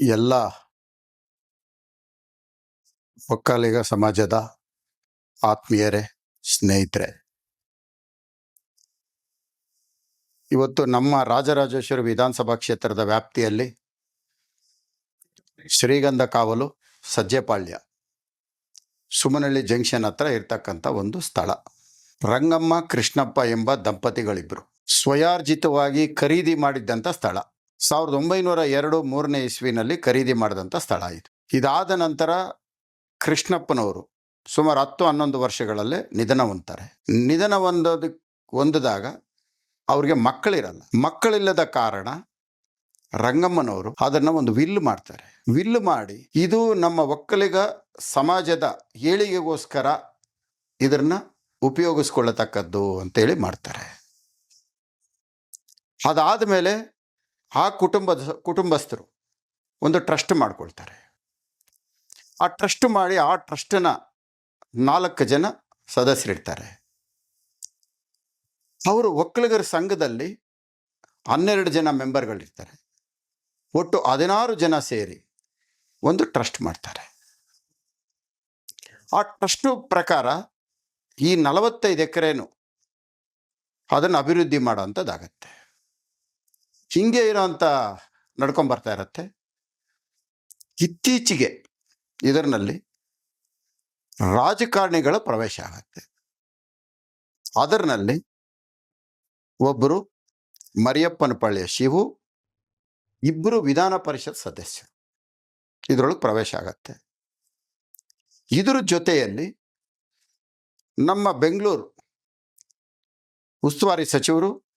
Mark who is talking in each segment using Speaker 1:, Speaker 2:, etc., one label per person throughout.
Speaker 1: ಎಲ್ಲ ಒಕ್ಕಲಿಗ ಸಮಾಜದ ಆತ್ಮೀಯರೇ, ಸ್ನೇಹಿತರೆ. ಇವತ್ತು ನಮ್ಮ ರಾಜರಾಜೇಶ್ವರಿ ವಿಧಾನಸಭಾ ಕ್ಷೇತ್ರದ ವ್ಯಾಪ್ತಿಯಲ್ಲಿ ಶ್ರೀಗಂಧ ಕಾವಲು ಸಜ್ಜೆಪಾಳ್ಯ ಸುಮನಹಳ್ಳಿ ಜಂಕ್ಷನ್ ಹತ್ರ ಇರ್ತಕ್ಕಂಥ ಒಂದು ಸ್ಥಳ. ರಂಗಮ್ಮ ಕೃಷ್ಣಪ್ಪ ಎಂಬ ದಂಪತಿಗಳಿಬ್ರು. ಸ್ವಯಾರ್ಜಿತವಾಗಿ ಖರೀದಿ ಮಾಡಿದ್ದಂಥ ಸ್ಥಳ. ಸಾವಿರದ ಒಂಬೈನೂರ ಎರಡು ಮೂರನೇ ಇಸ್ವಿನಲ್ಲಿ ಖರೀದಿ ಮಾಡಿದಂಥ ಸ್ಥಳ ಇದು. ಇದಾದ ನಂತರ ಕೃಷ್ಣಪ್ಪನವರು ಸುಮಾರು ಹತ್ತು ಹನ್ನೊಂದು ವರ್ಷಗಳಲ್ಲಿ ನಿಧನ ಹೊಂದ್ತಾರೆ. ನಿಧನ ಹೊಂದೋದಕ್ಕೆ ಹೊಂದಿದಾಗ ಅವ್ರಿಗೆ ಮಕ್ಕಳಿರಲ್ಲ. ಮಕ್ಕಳಿಲ್ಲದ ಕಾರಣ ರಂಗಮ್ಮನವರು ಅದನ್ನು ಒಂದು ವಿಲ್ ಮಾಡ್ತಾರೆ. ವಿಲ್ ಮಾಡಿ ಇದು ನಮ್ಮ ಒಕ್ಕಲಿಗ ಸಮಾಜದ ಏಳಿಗೆಗೋಸ್ಕರ ಇದನ್ನು ಉಪಯೋಗಿಸ್ಕೊಳ್ಳತಕ್ಕದ್ದು ಅಂತೇಳಿ ಮಾಡ್ತಾರೆ. ಅದಾದ ಮೇಲೆ ಆ ಕುಟುಂಬದ ಕುಟುಂಬಸ್ಥರು ಒಂದು ಟ್ರಸ್ಟ್ ಮಾಡ್ಕೊಳ್ತಾರೆ. ಆ ಟ್ರಸ್ಟ್ ಮಾಡಿ ಆ ಟ್ರಸ್ಟನ್ನ ನಾಲ್ಕು ಜನ ಸದಸ್ಯರಿರ್ತಾರೆ. ಅವರು ಒಕ್ಕಲಿಗರ ಸಂಘದಲ್ಲಿ ಹನ್ನೆರಡು ಜನ ಮೆಂಬರ್ಗಳಿರ್ತಾರೆ. ಒಟ್ಟು ಹದಿನಾರು ಜನ ಸೇರಿ ಒಂದು ಟ್ರಸ್ಟ್ ಮಾಡ್ತಾರೆ. ಆ ಟ್ರಸ್ಟ್ ಪ್ರಕಾರ ಈ ನಲವತ್ತೈದು ಎಕರೆನು ಅದನ್ನು ಅಭಿವೃದ್ಧಿ ಮಾಡೋಂಥದ್ದಾಗತ್ತೆ ಹಿಂಗೆ ಇರೋಂಥ ನಡ್ಕೊಂಡ್ ಬರ್ತಾ ಇರತ್ತೆ. ಇತ್ತೀಚೆಗೆ ಇದರಲ್ಲಿ ರಾಜಕಾರಣಿಗಳ ಪ್ರವೇಶ ಆಗತ್ತೆ. ಅದರಲ್ಲಿ ಒಬ್ಬರು ಮರಿಯಪ್ಪನಪಳ್ಳಿಯ ಶಿವು ಇಬ್ಬರು ವಿಧಾನ ಪರಿಷತ್ ಸದಸ್ಯರು ಇದರೊಳಗೆ ಪ್ರವೇಶ ಆಗತ್ತೆ. ಇದರ ಜೊತೆಯಲ್ಲಿ ನಮ್ಮ ಬೆಂಗಳೂರು ಉಸ್ತುವಾರಿ ಸಚಿವರು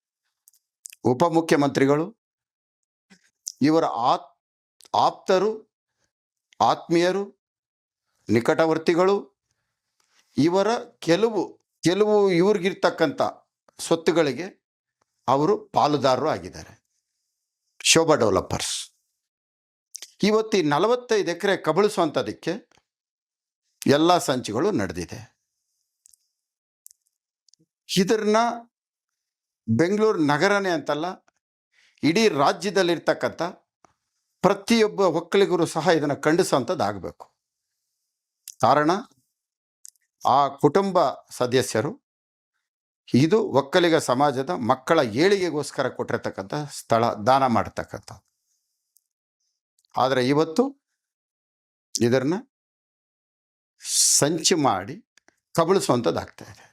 Speaker 1: ಉಪಮುಖ್ಯಮಂತ್ರಿಗಳು, ಇವರ ಆತ್, ಆಪ್ತರು, ಆತ್ಮೀಯರು, ನಿಕಟವರ್ತಿಗಳು, ಇವರ ಕೆಲವು ಕೆಲವು ಇವ್ರಿಗಿರ್ತಕ್ಕಂಥ ಸ್ವತ್ತುಗಳಿಗೆ ಅವರು ಪಾಲುದಾರರು ಆಗಿದ್ದಾರೆ. ಶೋಭಾ ಡೆವಲಪರ್ಸ್. ಇವತ್ತು ಈ ನಲವತ್ತೈದು ಎಕರೆ ಕಬಳಿಸುವಂಥದಕ್ಕೆ ಎಲ್ಲ ಸಂಚುಗಳು ನಡೆದಿದೆ. ಇದನ್ನ ಬೆಂಗಳೂರು ನಗರನೇ ಅಂತಲ್ಲ, ಇಡೀ ರಾಜ್ಯದಲ್ಲಿರ್ತಕ್ಕಂಥ ಪ್ರತಿಯೊಬ್ಬ ಒಕ್ಕಲಿಗರು ಸಹ ಇದನ್ನು ಖಂಡಿಸುವಂಥದ್ದಾಗಬೇಕು. ಕಾರಣ, ಆ ಕುಟುಂಬ ಸದಸ್ಯರು, ಇದು ಒಕ್ಕಲಿಗ ಸಮಾಜದ ಮಕ್ಕಳ ಏಳಿಗೆಗೋಸ್ಕರ ಕೊಟ್ಟಿರ್ತಕ್ಕಂಥ ಸ್ಥಳ, ದಾನ ಮಾಡತಕ್ಕಂಥ. ಆದರೆ ಇವತ್ತು ಇದನ್ನು ಸಂಚು ಮಾಡಿ ಕಬಳಿಸುವಂಥದ್ದಾಗ್ತಾ ಇದೆ.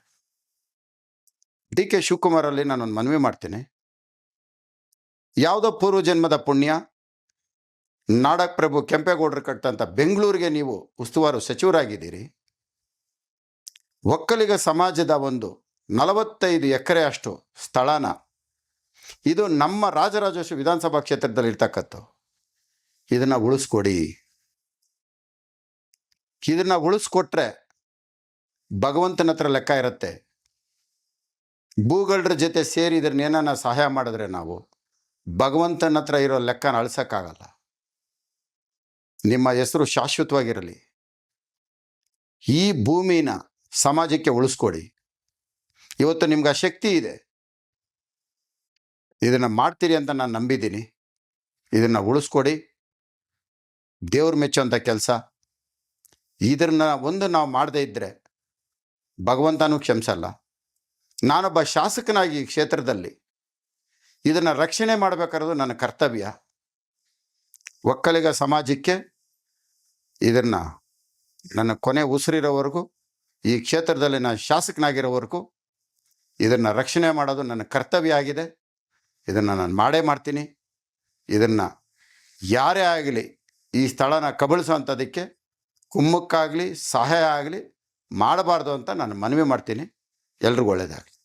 Speaker 1: ಡಿ ಕೆ ಶಿವಕುಮಾರಲ್ಲಿ ನಾನು ನಾನೊಂದು ಮನವಿ ಮಾಡ್ತೀನಿ. ಯಾವುದೋ ಪೂರ್ವ ಜನ್ಮದ ಪುಣ್ಯ ನಾಡಪ್ರಭು ಕೆಂಪೇಗೌಡರು ಕಟ್ಟಂತ ಬೆಂಗಳೂರಿಗೆ ನೀವು ಉಸ್ತುವಾರು ಸಚಿವರಾಗಿದ್ದೀರಿ. ಒಕ್ಕಲಿಗ ಸಮಾಜದ ಒಂದು ನಲವತ್ತೈದು ಎಕರೆ ಅಷ್ಟು ಸ್ಥಳನ, ಇದು ನಮ್ಮ ರಾಜರಾಜೇಶ್ವರಿ ವಿಧಾನಸಭಾ ಕ್ಷೇತ್ರದಲ್ಲಿ ಇರ್ತಕ್ಕಂಥ ಇದನ್ನ ಉಳಿಸ್ಕೊಡಿ. ಇದನ್ನ ಉಳಿಸ್ಕೊಟ್ರೆ ಭಗವಂತನ ಹತ್ರ ಲೆಕ್ಕ ಇರುತ್ತೆ. ಭೂಗಳರ ಜೊತೆ ಸೇರಿ ಇದನ್ನ ಏನಾನ ಸಹಾಯ ಮಾಡಿದ್ರೆ ನಾವು ಭಗವಂತನ ಹತ್ರ ಇರೋ ಲೆಕ್ಕನ ಅಳ್ಸೋಕ್ಕಾಗಲ್ಲ. ನಿಮ್ಮ ಹೆಸರು ಶಾಶ್ವತವಾಗಿರಲಿ. ಈ ಭೂಮಿನ ಸಮಾಜಕ್ಕೆ ಉಳಿಸ್ಕೊಡಿ. ಇವತ್ತು ನಿಮ್ಗೆ ಆ ಶಕ್ತಿ ಇದೆ. ಇದನ್ನು ಮಾಡ್ತೀರಿ ಅಂತ ನಾನು ನಂಬಿದ್ದೀನಿ. ಇದನ್ನು ಉಳಿಸ್ಕೊಡಿ. ದೇವ್ರ ಮೆಚ್ಚುವಂಥ ಕೆಲಸ. ಇದನ್ನ ಒಂದು ನಾವು ಮಾಡದೇ ಇದ್ದರೆ ಭಗವಂತನೂ ಕ್ಷಮಿಸಲ್ಲ. ನಾನೊಬ್ಬ ಶಾಸಕನಾಗಿ ಈ ಕ್ಷೇತ್ರದಲ್ಲಿ ಇದನ್ನು ರಕ್ಷಣೆ ಮಾಡಬೇಕಾರೋದು ನನ್ನ ಕರ್ತವ್ಯ. ಒಕ್ಕಲಿಗ ಸಮಾಜಕ್ಕೆ ಇದನ್ನು ನನ್ನ ಕೊನೆ ಉಸಿರಿರೋವರೆಗೂ, ಈ ಕ್ಷೇತ್ರದಲ್ಲಿ ನಾನು ಶಾಸಕನಾಗಿರೋವರೆಗೂ ಇದನ್ನು ರಕ್ಷಣೆ ಮಾಡೋದು ನನ್ನ ಕರ್ತವ್ಯ ಆಗಿದೆ. ಇದನ್ನು ನಾನು ಮಾಡೇ ಮಾಡ್ತೀನಿ. ಇದನ್ನು ಯಾರೇ ಆಗಲಿ ಈ ಸ್ಥಳನ ಕಬಳಿಸುವಂಥದ್ದಕ್ಕೆ ಕುಮ್ಮಕ್ಕಾಗಲಿ, ಸಹಾಯ ಆಗಲಿ ಮಾಡಬಾರ್ದು ಅಂತ ನಾನು ಮನವಿ ಮಾಡ್ತೀನಿ. ಎಲ್ರಿಗೂ ಒಳ್ಳೆಯದಾಗಲಿ